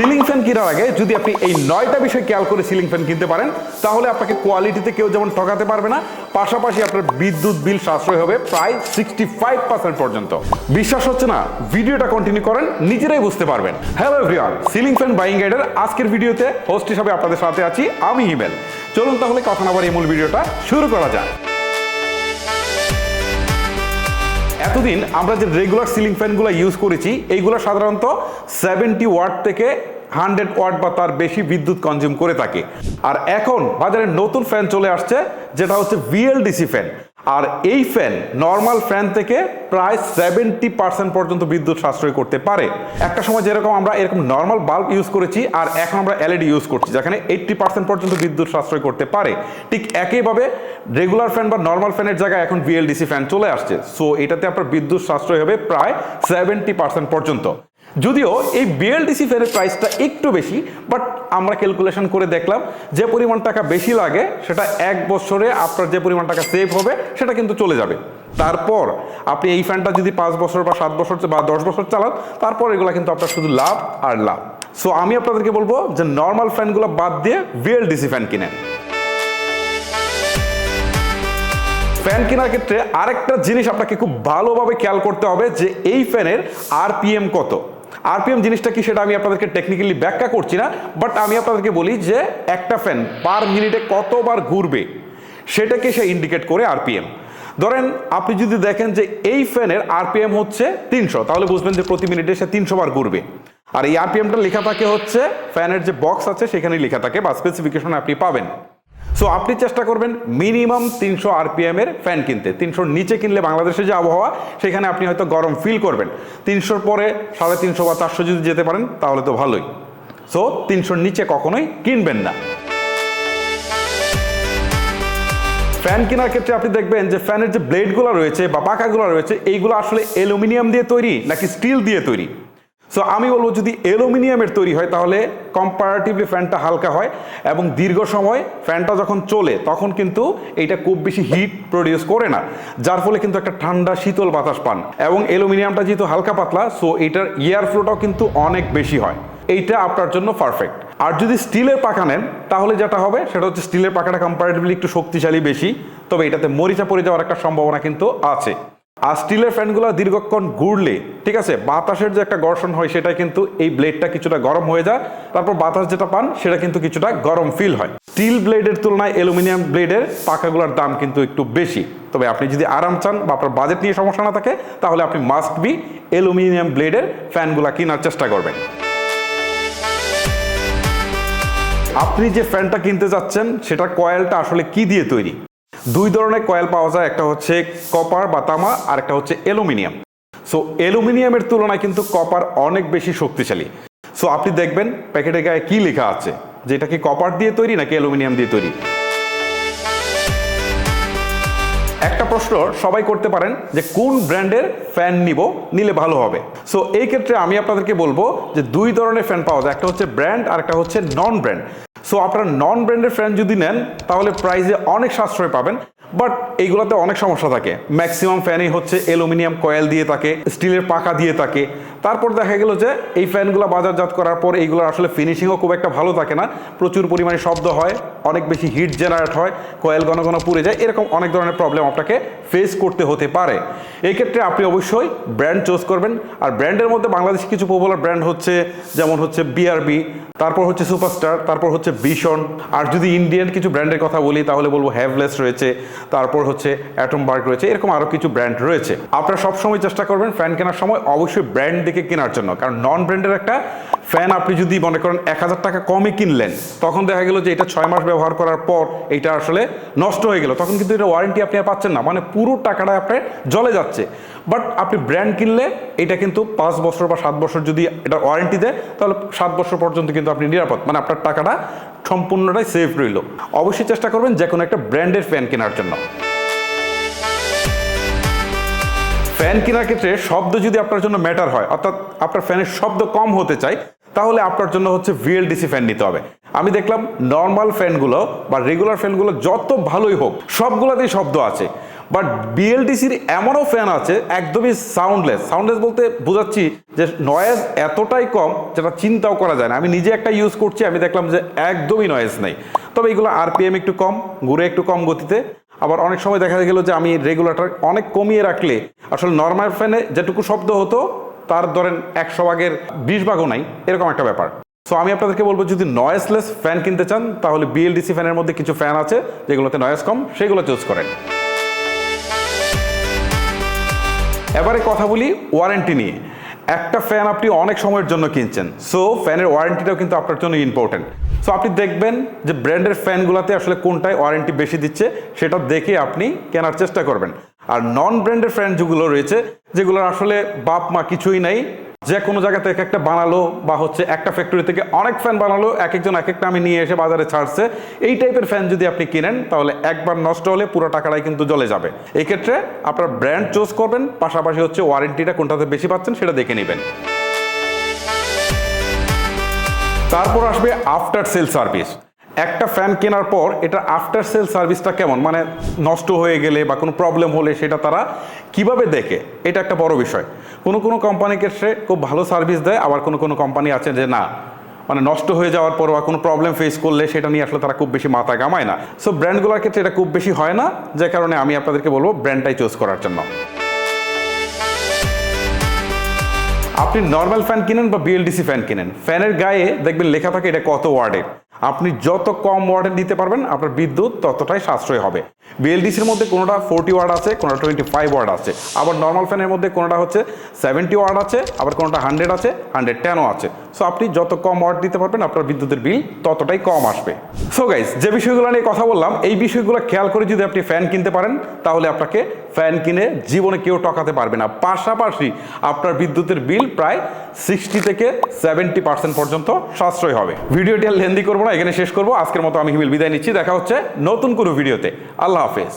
Ceiling fan কেনার আগে যদি আপনি এই নয়টা বিষয় খেয়াল করে সিলিং ফ্যান কিনতে পারেন, তাহলে আপনাকে কোয়ালিটিতে কেউ যেমন ঠকাতে পারবে না, পাশাপাশি আপনার বিদ্যুৎ বিল সাশ্রয় হবে প্রায় সিক্সটি ফাইভ পার্সেন্ট পর্যন্ত। বিশ্বাস হচ্ছে না? ভিডিওটা কন্টিনিউ করেন, নিজেরাই বুঝতে পারবেন। Hello everyone ceiling fan buying গাইডের আজকের ভিডিওতে হোস্ট হিসাবে আপনাদের সাথে আছি আমি হিমেল। চলুন তাহলে কথা না এই মূল ভিডিওটা শুরু করা যাক। এতদিন আমরা যে রেগুলার সিলিং ফ্যানগুলো ইউজ করেছি, এইগুলো সাধারণত সেভেন্টি ওয়াট থেকে হান্ড্রেড ওয়াট বা তার বেশি বিদ্যুৎ কনজিউম করে থাকে। আর এখন বাজারে নতুন ফ্যান চলে আসছে, যেটা হচ্ছে ভিএলডিসি ফ্যান আর এই ফ্যান নর্মাল ফ্যান থেকে প্রায় সেভেন্টি পার্সেন্ট পর্যন্ত বিদ্যুৎ সাশ্রয় করতে পারে। একটা সময় যেরকম আমরা এরকম নর্মাল বাল্ব ইউজ করেছি, আর এখন আমরা এলইডি ইউজ করছি, যেখানে এইট্টি পার্সেন্ট পর্যন্ত বিদ্যুৎ সাশ্রয় করতে পারে। ঠিক একইভাবে রেগুলার ফ্যান বা নর্মাল ফ্যানের জায়গায় এখন ভিএলডিসি ফ্যান চলে আসছে। সো এটাতে আপনার বিদ্যুৎ সাশ্রয় হবে প্রায় সেভেন্টি পার্সেন্ট পর্যন্ত। যদিও এই বিএলডিসি ফ্যানের প্রাইসটা একটু বেশি বাট আমরা ক্যালকুলেশন করে দেখলাম যে পরিমাণ টাকা বেশি লাগে, সেটা এক বছরে আপনার যে পরিমাণ টাকা সেভ হবে, সেটা কিন্তু চলে যাবে। তারপর আপনি এই ফ্যানটা যদি পাঁচ বছর বা সাত বছর বা দশ বছর চালান, তারপর এগুলো কিন্তু আপনার শুধু লাভ আর লাভ। সো আমি আপনাদেরকে বলব যে নর্মাল ফ্যানগুলো বাদ দিয়ে ভিএলডিসি ফ্যান কিনেন। ফ্যান কেনার ক্ষেত্রে আরেকটা জিনিস আপনাকে খুব ভালোভাবে খেয়াল করতে হবে যে এই ফ্যানের আরপিএম কত? আরপিএম জিনিসটা কি সেটা আমি আপনাদেরকে টেকনিক্যালি ব্যাখ্যা করছি না বাট আমি আপনাদেরকে বলি যে একটা ফ্যান পার মিনিটে কতবার ঘুরবে, সেটাকে সে ইন্ডিকেট করে আরপিএম। ধরেন আপনি যদি দেখেন যে এই ফ্যানের আরপিএম হচ্ছে তিনশো, তাহলে বুঝবেন যে প্রতি মিনিটে সে তিনশো বার ঘুরবে। আর এই আরপিএমটা লেখা থাকে হচ্ছে ফ্যানের যে বক্স আছে সেখানে লেখা থাকে বা স্পেসিফিকেশন আপনি পাবেন। সো আপনি চেষ্টা করবেন মিনিমাম তিনশো আরপিএম এর ফ্যান কিনতে। তিনশোর নিচে কিনলে বাংলাদেশের যে আবহাওয়া, সেখানে আপনি হয়তো গরম ফিল করবেন। তিনশোর পরে সাড়ে তিনশো বা চারশো যদি যেতে পারেন, তাহলে তো ভালোই। সো তিনশোর নিচে কখনোই কিনবেন না। ফ্যান কেনার ক্ষেত্রে আপনি দেখবেন যে ফ্যানের যে ব্লেডগুলো রয়েছে বা পাখাগুলো রয়েছে, এইগুলো আসলে অ্যালুমিনিয়াম দিয়ে তৈরি নাকি স্টিল দিয়ে তৈরি? সো আমি বলব যদি অ্যালুমিনিয়ামের তৈরি হয়, তাহলে কম্পারেটিভলি ফ্যানটা হালকা হয় এবং দীর্ঘ সময় ফ্যানটা যখন চলে, তখন কিন্তু এইটা খুব বেশি হিট প্রডিউস করে না। যার ফলে কিন্তু একটা ঠান্ডা, শীতল বাতাস পান। এবং অ্যালুমিনিয়ামটা যেহেতু হালকা পাতলা সো এইটার এয়ার ফ্লোটাও কিন্তু অনেক বেশি হয়। এইটা আপনার জন্য পারফেক্ট আর যদি স্টিলের পাখা নেন, তাহলে যেটা হবে, সেটা হচ্ছে স্টিলের পাখাটা কম্পারেটিভলি একটু শক্তিশালী বেশি, তবে এটাতে মরিচা পড়ে যাওয়ার একটা সম্ভাবনা কিন্তু আছে। আর স্টিলের ফ্যানগুলো দীর্ঘক্ষণ ঘুরলে, ঠিক আছে, বাতাসের যে একটা ঘর্ষণ হয় সেটা কিন্তু এই ব্লেডটা কিছুটা গরম হয়ে যায়। তারপর বাতাস যেটা পান, সেটা কিন্তু কিছুটা গরম ফিল হয়। স্টিল ব্লেডের তুলনায় অ্যালুমিনিয়াম ব্লেডের পাখাগুলোর দাম কিন্তু একটু বেশি। তবে আপনি যদি আরাম চান বা আপনার বাজেট নিয়ে সমস্যা না থাকে, তাহলে আপনি মাস্ট বি অ্যালুমিনিয়াম ব্লেডের ফ্যানগুলো কেনার চেষ্টা করবেন। আপনি যে ফ্যানটা কিনতে যাচ্ছেন সেটা কয়েলটা আসলে কি দিয়ে তৈরি? দুই ধরনের কয়েল পাওয়া যায়, একটা হচ্ছে কপার বা তামা, আর একটা হচ্ছে অ্যালুমিনিয়াম। সো অ্যালুমিনিয়ামের তুলনায় কিন্তু কপার অনেক বেশি শক্তিশালী। সো আপনি দেখবেন প্যাকেটের গায়ে কি লেখা আছে? যে এটা কি কপার দিয়ে তৈরি নাকি অ্যালুমিনিয়াম দিয়ে তৈরি? একটা প্রশ্ন সবাই করতে পারেন যে কোন ব্র্যান্ডের ফ্যান নিব, নিলে ভালো হবে। সো এই ক্ষেত্রে আমি আপনাদেরকে বলব যে দুই ধরনের ফ্যান পাওয়া যায়, একটা হচ্ছে ব্র্যান্ড আর একটা হচ্ছে নন ব্র্যান্ড সো আপনারা নন ব্র্যান্ডের ফ্যান যদি নেন তাহলে প্রাইসে অনেক সাশ্রয় পাবেন। বাট এইগুলোতে অনেক সমস্যা থাকে। ম্যাক্সিমাম ফ্যানই হচ্ছে অ্যালুমিনিয়াম কয়েল দিয়ে থাকে, স্টিলের পাকা দিয়ে থাকে। তারপর দেখা গেল যে এই ফ্যানগুলো বাজারজাত করার পর এইগুলোর আসলে ফিনিশিংও খুব একটা ভালো থাকে না। প্রচুর পরিমাণে শব্দ হয়, অনেক বেশি হিট জেনারেট হয়, কয়েল ঘন ঘন পুড়ে যায়। এরকম অনেক ধরনের প্রবলেম আপনাকে ফেস করতে হতে পারে। এই ক্ষেত্রে আপনি অবশ্যই ব্র্যান্ড চুজ করবেন। আর ব্র্যান্ডের মধ্যে বাংলাদেশে কিছু পপুলার ব্র্যান্ড হচ্ছে, যেমন হচ্ছে বিআরবি তারপর হচ্ছে সুপারস্টার তারপর হচ্ছে ভীষণ আর যদি ইন্ডিয়ান কিছু ব্র্যান্ডের কথা বলি, তাহলে বলব হ্যাভলেস রয়েছে। তারপর হচ্ছে অ্যাটমবার্গ রয়েছে, এরকম আরও কিছু ব্র্যান্ড রয়েছে। আপনারা সবসময় চেষ্টা করবেন ফ্যান কেনার সময় অবশ্যই ব্র্যান্ড দেখে কেনার জন্য। কারণ নন ব্র্যান্ডের একটা ফ্যান আপনি যদি মনে করেন এক হাজার টাকা কমে কিনলেন, তখন দেখা গেলো যে এটা ছয় মাস ব্যবহার করার পর এটা আসলে নষ্ট হয়ে গেল। তখন কিন্তু এটা ওয়ারেন্টি আপনি আর পাচ্ছেন না। মানে পুরো টাকাটা আপনার জলে যাচ্ছে। বাট আপনি ব্র্যান্ড কিনলে এটা কিন্তু পাঁচ বছর বা সাত বছর যদি এটা ওয়ারেন্টি দেয়, তাহলে সাত বছর পর্যন্ত কিন্তু আপনি নিরাপদ। মানে আপনার টাকাটা সম্পূর্ণটাই সেফ রইল। অবশ্যই চেষ্টা করবেন যে কোনো একটা ব্র্যান্ডের ফ্যান কেনার জন্য। ফ্যান কেনার ক্ষেত্রে শব্দ যদি আপনার জন্য ম্যাটার হয়, অর্থাৎ আপনার ফ্যানের শব্দ কম হতে চায়, তাহলে আপনার জন্য হচ্ছে ভিএলডিসি ফ্যান নিতে হবে। আমি দেখলাম নর্মাল ফ্যানগুলো বা রেগুলার ফ্যানগুলো যত ভালোই হোক, সবগুলোতেই শব্দ আছে। বাট বিএলডিসির এমনও ফ্যান আছে, একদমই সাউন্ডলেস সাউন্ডলেস বলতে বোঝাচ্ছি যে নয়েজ এতটাই কম যেটা চিন্তাও করা যায় না। আমি নিজে একটা ইউজ করছি, আমি দেখলাম যে একদমই নয়েজ নেই। তবে এগুলো আরপিএম একটু কম, ঘুরে একটু কম গতিতে। আবার অনেক সময় দেখা গেল যে আমি রেগুলেটর অনেক কমিয়ে রাখলে, আসলে নর্মাল ফ্যানে যেটুকু শব্দ হতো, তার ধরেন একশো ভাগের বিশ ভাগও নাই, এরকম একটা ব্যাপার। সো আমি আপনাদেরকে বলব, যদি নয়েসলেস ফ্যান কিনতে চান, তাহলে বিএলডিসি ফ্যানের মধ্যে কিছু ফ্যান আছে, যেগুলোতে নয়েজ কম, সেগুলো চুজ করেন। এবারে কথা বলি ওয়ারেন্টি নিয়ে। একটা ফ্যান আপনি অনেক সময়ের জন্য কিনছেন সো ফ্যানের ওয়ারেন্টিটাও কিন্তু আপনার জন্য ইম্পর্টেন্ট সো আপনি দেখবেন যে ব্র্যান্ডের ফ্যানগুলোতে আসলে কোনটায় ওয়ারেন্টি বেশি দিচ্ছে, সেটা দেখে আপনি কেনার চেষ্টা করবেন। আর নন ব্র্যান্ডের ফ্যান যেগুলো রয়েছে, যেগুলোর আসলে বাপ মা কিছুই নাই যে কোনো জায়গা থেকে একটা বানালো বা হচ্ছে একটা ফ্যাক্টরি থেকে অনেক ফ্যান বানালো এক একজন এক একটা আমি নিয়ে এসে বাজারে ছাড়ছে। এই টাইপের ফ্যান যদি আপনি কিনেন, তাহলে একবার নষ্ট হলে পুরো টাকাটাই কিন্তু জ্বলে যাবে। এক্ষেত্রে আপনার ব্র্যান্ড চুজ করবেন, পাশাপাশি হচ্ছে ওয়ারেন্টিটা কোনটাতে বেশি পাচ্ছেন সেটা দেখে নেবেন। তারপর আসবে আফটার সেল সার্ভিস একটা ফ্যান কেনার পর এটা আফটার সেল সার্ভিসটা কেমন? মানে নষ্ট হয়ে গেলে বা কোনো প্রবলেম হলে সেটা তারা কীভাবে দেখে? এটা একটা বড় বিষয়। কোনো কোনো কোম্পানিকে সে খুব ভালো সার্ভিস দেয়, আবার কোনো কোনো কোম্পানি আছে যে না মানে নষ্ট হয়ে যাওয়ার পর বা কোনো প্রবলেম ফেস করলে সেটা নিয়ে আসলে তারা খুব বেশি মাথা গামায় না। সো ব্র্যান্ডগুলোর ক্ষেত্রে এটা খুব বেশি হয় না, যে কারণে আমি আপনাদেরকে বলব ব্র্যান্ডটাই চুজ করার জন্য। আপনি নর্মাল ফ্যান কিনেন বা বিএলডিসি ফ্যান কিনেন? ফ্যানের গায়ে দেখবেন লেখা থাকে এটা কত ওয়ার্ডের আপনি যত কম ওয়ার্ডের দিতে পারবেন, আপনার বিদ্যুৎ ততটাই সাশ্রয় হবে। বিএলডিসির মধ্যে কোনোটা ফোরটি ওয়ার্ড আছে, কোনোটা টোয়েন্টি ফাইভ ওয়ার্ড আছে। আবার নর্মাল ফ্যানের মধ্যে কোনোটা হচ্ছে সেভেন্টি ওয়ার্ড আছে, আবার কোনোটা হান্ড্রেড আছে হান্ড্রেড টেনও আছে। সো আপনি যত কম ওয়ার্ড দিতে পারবেন, আপনার বিদ্যুতের বিল ততটাই কম আসবে। সো গাইস যে বিষয়গুলো নিয়ে কথা বললাম, এই বিষয়গুলো খেয়াল করে যদি আপনি ফ্যান কিনতে পারেন, তাহলে আপনাকে ফ্যান কিনে জীবনে কেউ টকাতে পারবে না। পাশাপাশি আপনার বিদ্যুতের বিল প্রায় সিক্সটি থেকে সেভেন্টি পার্সেন্ট পর্যন্ত সাশ্রয় হবে। ভিডিওটি আর লেন্দি করব না, এখানে শেষ করব। আজকের মতো আমি হিমিল বিদায় নিচ্ছি। দেখা হচ্ছে নতুন কোনো ভিডিওতে আল্লাহ হাফেজ।